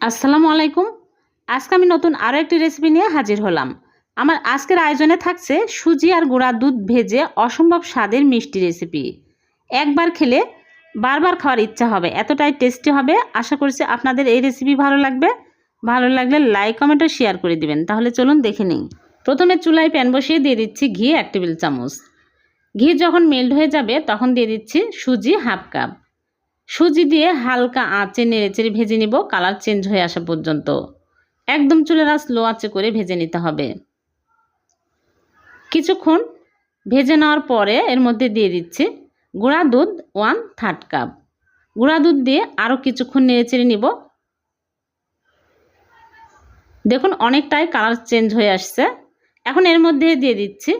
আসসালামু আলাইকুম। আজকে আমি নতুন আরও একটি রেসিপি নিয়ে হাজির হলাম। আমার আজকের আয়োজনে থাকছে সুজি আর গুঁড়া দুধ ভেজে অসম্ভব স্বাদের মিষ্টি রেসিপি একবার খেলে বারবার খাওয়ার ইচ্ছা হবে, এতটাই টেস্টি হবে। আশা করছি আপনাদের এই রেসিপি ভালো লাগবে। ভালো লাগলে লাইক কমেন্ট শেয়ার করে দিবেন। তাহলে চলুন দেখে নিই। প্রথমে চুলায় প্যান বসিয়ে দিয়ে দিচ্ছি ঘি এক টেবিল চামচ। ঘি যখন মেল্ট হয়ে যাবে তখন দিয়ে দিচ্ছি সুজি হাফ কাপ সুজি দিয়ে হালকা আঁচে নেড়েচেড়ে ভেজে নিব, কালার চেঞ্জ হয়ে আসা পর্যন্ত। একদম চুলের আঁচ লো আঁচে করে ভেজে নিতে হবে। কিছুক্ষণ ভেজে নেওয়ার পরে এর মধ্যে দিয়ে দিচ্ছি গুঁড়া দুধ, ওয়ান থার্ড কাপ। গুঁড়া দুধ দিয়ে আরও কিছুক্ষণ নেড়েচেড়ে নিব। দেখুন, অনেকটাই কালার চেঞ্জ হয়ে আসছে। এখন এর মধ্যে দিয়ে দিচ্ছি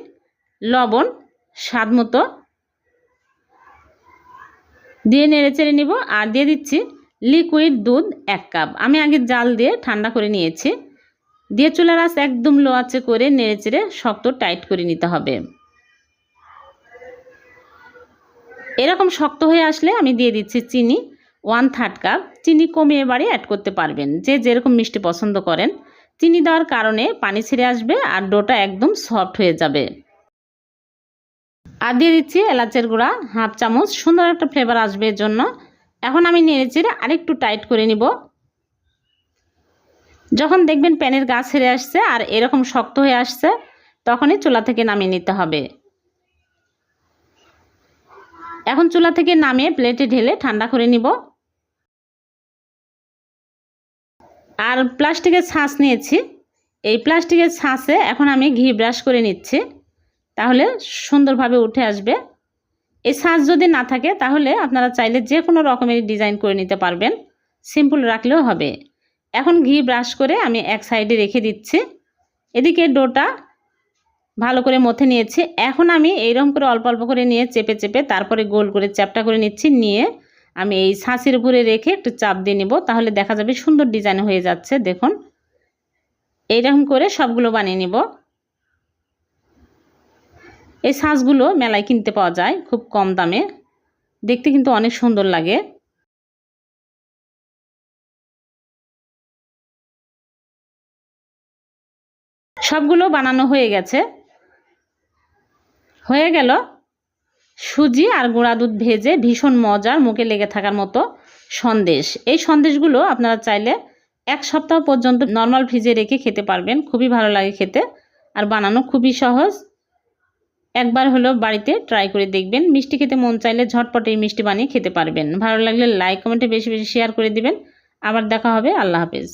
লবণ, স্বাদ মতো দিয়ে নেড়ে চেড়ে নিব আর দিয়ে দিচ্ছি লিকুইড দুধ এক কাপ আমি আগে জাল দিয়ে ঠান্ডা করে নিয়েছি। দিয়ে চুলার আঁচ একদম লো আঁচে করে নেড়ে চেড়ে শক্ত টাইট করে নিতে হবে। এরকম শক্ত হয়ে আসলে আমি দিয়ে দিচ্ছি চিনি ওয়ান থার্ড কাপ চিনি কমিয়ে বাড়ি অ্যাড করতে পারবেন। যে যেরকম মিষ্টি পছন্দ করেন। চিনি দেওয়ার কারণে পানি ছেড়ে আসবে আর ডোটা একদম সফট হয়ে যাবে। আর দিয়ে দিচ্ছি এলাচের গুঁড়া, হাফ চামচ। সুন্দর একটা ফ্লেভার আসবে এর জন্য। এখন আমি নেড়ে চেড়ে আরেকটু টাইট করে নিব। যখন দেখবেন প্যানের গা ছেড়ে আসছে আর এরকম শক্ত হয়ে আসছে, তখনই চুলা থেকে নামিয়ে নিতে হবে। এখন চুলা থেকে নামিয়ে প্লেটে ঢেলে ঠান্ডা করে নিব। আর প্লাস্টিকের ছাঁচ নিয়েছি। এই প্লাস্টিকের ছাঁচে এখন আমি ঘি ব্রাশ করে নিচ্ছি। তাহলে সুন্দরভাবে উঠে আসবে। এই সাজ যদি না থাকে, তাহলে আপনারা চাইলে যে কোনো রকমের ডিজাইন করে নিতে পারবেন। সিম্পল রাখলেও হবে। এখন ঘি ব্রাশ করে আমি এক সাইডে রেখে দিচ্ছি। এদিকে ডোটা ভালো করে মথে নিয়েছি। এখন আমি এইরকম করে অল্প অল্প করে নিয়ে চেপে চেপে তারপরে গোল করে চ্যাপটা করে নিচ্ছি। নিয়ে আমি এই ছাঁচির উপরে রেখে একটু চাপ দিয়ে নিব, তাহলে দেখা যাবে সুন্দর ডিজাইন হয়ে যাচ্ছে। দেখুন, এইরকম করে সবগুলো বানিয়ে নিব। এই সাজগুলো মেলায় কিনতে পাওয়া যায় খুব কম দামে। দেখতে কিন্তু অনেক সুন্দর লাগে। সবগুলো বানানো হয়ে গেছে। হয়ে গেল সুজি আর গুঁড়া দুধ ভেজে ভীষণ মজার, মুখে লেগে থাকার মতো সন্দেশ। এই সন্দেশগুলো আপনারা চাইলে এক সপ্তাহ পর্যন্ত নর্মাল ফ্রিজে রেখে খেতে পারবেন। খুবই ভালো লাগে খেতে। আর বানানো খুবই সহজ। একবার হলো বাড়িতে ট্রাই করে দেখবেন। মিষ্টি খেতে মন চাইলে ঝটপট এই মিষ্টি বানিয়ে খেতে পারবেন। ভালো লাগলে লাইক কমেন্টে বেশি বেশি শেয়ার করে দিবেন। আবার দেখা হবে। আল্লাহ হাফেজ।